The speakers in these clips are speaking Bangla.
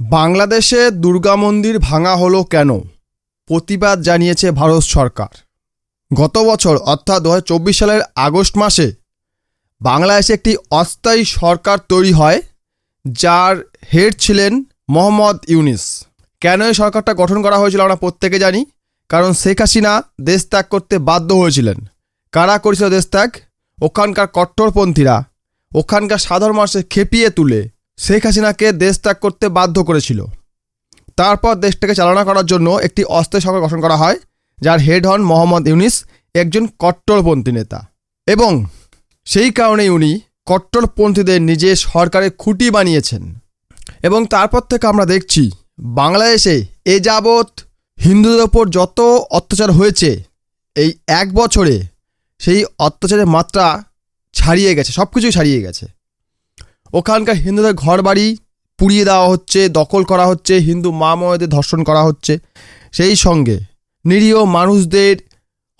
বাংলাদেশে দুর্গা মন্দির ভাঙা হলো কেন? প্রতিবাদ জানিয়েছে ভারত সরকার। গত বছর, অর্থাৎ দু হাজার চব্বিশ সালের আগস্ট মাসে, বাংলাদেশে একটি অস্থায়ী সরকার তৈরি হয়, যার হেড ছিলেন মোহাম্মদ ইউনিস। কেন এই সরকারটা গঠন করা হয়েছিল আমরা প্রত্যেকে জানি, কারণ শেখ হাসিনা দেশ ত্যাগ করতে বাধ্য হয়েছিলেন। কারা করেছিল দেশ ত্যাগ? ওখানকার কট্টরপন্থীরা। ওখানকার সাধারণ মানুষের খেপিয়ে তুলে। শেখ হাসিনাকে দেশ ত্যাগ করতে বাধ্য করেছিল। তারপর দেশটাকে চালনা করার জন্য একটি অস্থায়ী সরকার গঠন করা হয়, যার হেড হন মোহাম্মদ ইউনিস, একজন কট্টরপন্থী নেতা। এবং সেই কারণে উনি কট্টরপন্থীদের নিজের সরকারের খুঁটি বানিয়েছেন। এবং তারপর থেকে আমরা দেখছি, বাংলাদেশে এ যাবৎ হিন্দুদের ওপর যত অত্যাচার হয়েছে, এই এক বছরে সেই অত্যাচারের মাত্রা ছাড়িয়ে গেছে সব কিছুই ছাড়িয়ে গেছে। ওখানকার হিন্দুদের ঘর বাড়ি পুড়িয়ে দেওয়া হচ্ছে, দখল করা হচ্ছে, হিন্দু মা ময়েদের ধর্ষণ করা হচ্ছে। সেই সঙ্গে নিরীহ মানুষদের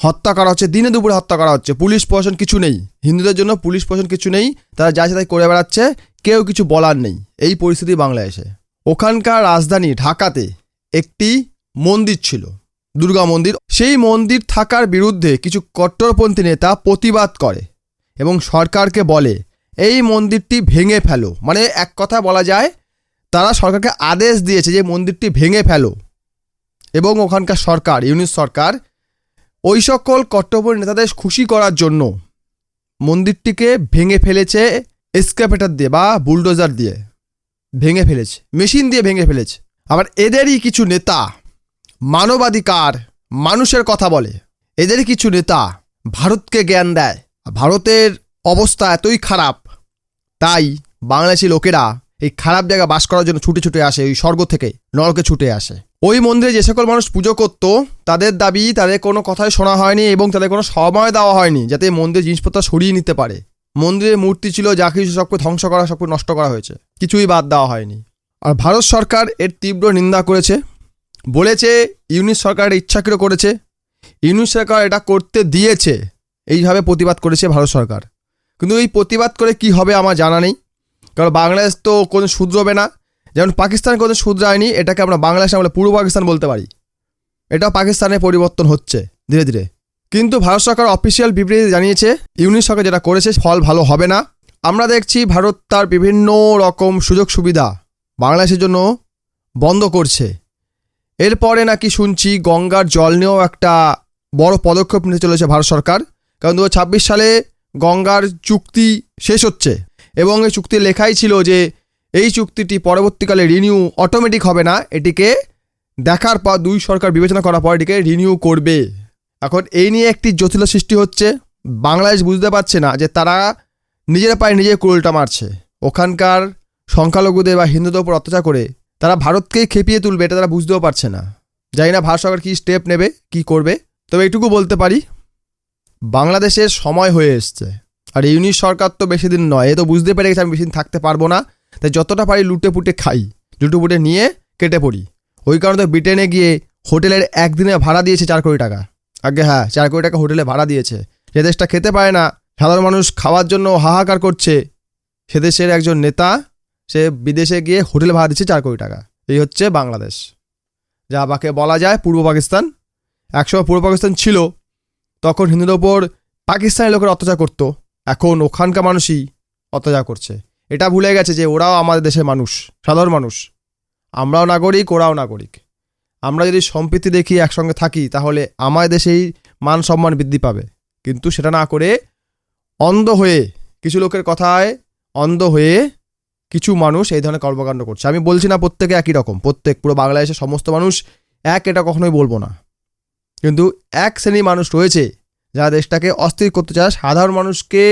হত্যা করা হচ্ছে, দিনে দুপুরে হত্যা করা হচ্ছে। পুলিশ প্রশাসন কিছু নেই। হিন্দুদের জন্য পুলিশ প্রশাসন কিছু নেই। তারা যা তাই করে বেড়াচ্ছে। কেউ কিছু বলার নেই। এই পরিস্থিতি বাংলাদেশে। ওখানকার রাজধানী ঢাকাতে একটি মন্দির ছিল, দুর্গা মন্দির। সেই মন্দির থাকার বিরুদ্ধে কিছু কট্টরপন্থী নেতা প্রতিবাদ করে এবং সরকারকে বলে এই মন্দিরটি ভেঙে ফেলো। মানে এক কথা বলা যায়, তারা সরকারকে আদেশ দিয়েছে যে মন্দিরটি ভেঙে ফেলো। এবং ওখানকার সরকার ইউনিট সরকার, ওই সকল কর্তব্য নেতাদের খুশি করার জন্য মন্দিরটিকে ভেঙে ফেলেছে এসকাভেটার দিয়ে বা বুলডোজার দিয়ে। ভেঙে ফেলেছে, মেশিন দিয়ে ভেঙে ফেলেছে। আবার এদেরই কিছু নেতা মানবাধিকার, মানুষের কথা বলে। এদেরই কিছু নেতা ভারতকে জ্ঞান দেয়। ভারতের অবস্থা এতই খারাপ তাই বাংলাদেশি লোকেরা এই খারাপ জায়গা বাস করার জন্য ছুটে ছুটে আসে, ওই স্বর্গ থেকে, নরকে ছুটে আসে। ওই মন্দিরে যে সকল মানুষ পুজো করত, তাদের দাবি, তাদের কোনো কথাই শোনা হয়নি এবং তাদের কোনো সময় দেওয়া হয়নি যাতে মন্দির জিনিসপত্র সরিয়ে নিতে পারে। মন্দিরে মূর্তি ছিল, যা কিছু সবকে ধ্বংস করা সবকে নষ্ট করা হয়েছে। কিছুই বাদ দেওয়া হয়নি। আর ভারত সরকার এর তীব্র নিন্দা করেছে। বলেছে ইউনিট সরকার ইচ্ছাকৃত করেছে। ইউনিট সরকার এটা করতে দিয়েছে। এইভাবে প্রতিবাদ করেছে ভারত সরকার। কিন্তু এই প্রতিবাদ করে কি হবে আমার জানা নেই। কারণ বাংলাদেশ তো কোনো শুধরবে না। যেমন পাকিস্তান কোনো শুধরায়নি, এটাকে আমরা বাংলাদেশে আমরা পূর্ব পাকিস্তান বলতে পারি। এটা পাকিস্তানের পরিবর্তন হচ্ছে ধীরে ধীরে। কিন্তু ভারত সরকার অফিসিয়াল বিবৃতি জানিয়েছে ইউনিট সরকার যেটা করেছে, ফল ভালো হবে না। আমরা দেখছি ভারত তার বিভিন্ন রকম সুযোগ সুবিধা বাংলাদেশের জন্য বন্ধ করছে। এরপরে নাকি শুনছি গঙ্গার জল নিয়েও একটা বড় পদক্ষেপ নিতে চলেছে ভারত সরকার। কারণ দু হাজার ছাব্বিশ সালে গঙ্গার চুক্তি শেষ হচ্ছে এবং এই চুক্তি লেখাই ছিল যে এই চুক্তিটি পরবর্তীকালে রিনিউ অটোমেটিক হবে না, এটিকে দেখার পর দুই সরকার বিবেচনা করার পর এটিকে রিনিউ করবে। এখন এই নিয়ে একটি জটিল সৃষ্টি হচ্ছে। বাংলাদেশ বুঝতে পারছে না যে তারা নিজের পায়ে নিজে কুড়ুলটা মারছে। ওখানকার সংখ্যালঘুদের বা হিন্দুদের উপর অত্যাচার করে তারা ভারতকেই খেপিয়ে তুলবে, এটা তারা বুঝতেও পারছে না। জানি না ভারত সরকার কী স্টেপ নেবে, কি করবে, তবে এইটুকু বলতে পারি বাংলাদেশের সময় হয়ে এসছে। আর ইউনিট সরকার তো বেশি দিন নয়, এ তো বুঝতে পেরে গেছে আমি বেশি দিন থাকতে পারব না। তাই যতটা পারি লুটে পুটে খাই, লুটে পুটে নিয়ে কেটে পড়ি। ওই কারণে তো ব্রিটেনে গিয়ে হোটেলের একদিনে ভাড়া দিয়েছে চার কোটি টাকা। আগে হ্যাঁ চার কোটি টাকা হোটেলে ভাড়া দিয়েছে। যে দেশটা খেতে পায় না, সাধারণ মানুষ খাওয়ার জন্য হাহাকার করছে। সে দেশের একজন নেতা, সে বিদেশে গিয়ে হোটেল ভাড়া দিচ্ছে চার কোটি টাকা। এই হচ্ছে বাংলাদেশ। যা বাকে বলা যায় পূর্ব পাকিস্তান। একসময় পূর্ব পাকিস্তান ছিল তখন হিন্দুদের ওপর পাকিস্তানি লোকের অত্যাচার করতো। এখন ওখানকার মানুষই অত্যাচার করছে। এটা ভুলে গেছে যে ওরাও আমাদের দেশের মানুষ, সাধারণ মানুষ। আমরাও নাগরিক, ওরাও নাগরিক। আমরা যদি সম্প্রীতি দেখি, একসঙ্গে থাকি, তাহলে আমাদের দেশেই মান সম্মান বৃদ্ধি পাবে। কিন্তু সেটা না করে অন্ধ হয়ে কিছু লোকের কথায় অন্ধ হয়ে কিছু মানুষ এই ধরনের কর্মকাণ্ড করছে। আমি বলছি না প্রত্যেকে একই রকম। প্রত্যেক, পুরো বাংলাদেশের সমস্ত মানুষ এক, এটা কখনোই বলব না। কিন্তু এক শ্রেণির মানুষ রয়েছে যারা দেশটাকে অস্থির করতে চায়, সাধারণ মানুষকে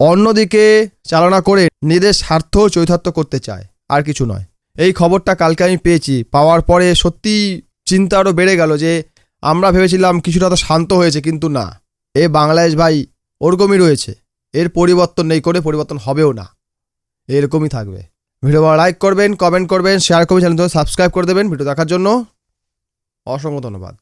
অন্যদিকে চালনা করে নিজেদের স্বার্থ চৈতার্থ করতে চায়, আর কিছু নয়। এই খবরটা কালকে আমি পেয়েছি। পাওয়ার পরে সত্যি চিন্তা আরও বেড়ে গেল যে আমরা ভেবেছিলাম কিছুটা তো শান্ত হয়েছে, কিন্তু না। এ বাংলাদেশ ভাই ওরকমই রয়েছে। এর পরিবর্তন নেই করে পরিবর্তন হবেও না। এরকমই থাকবে। ভিডিও লাইক করবেন, কমেন্ট করবেন শেয়ার করবেন চ্যানেল সাবস্ক্রাইব করে দেবেন। ভিডিও দেখার জন্য অসংখ্য ধন্যবাদ।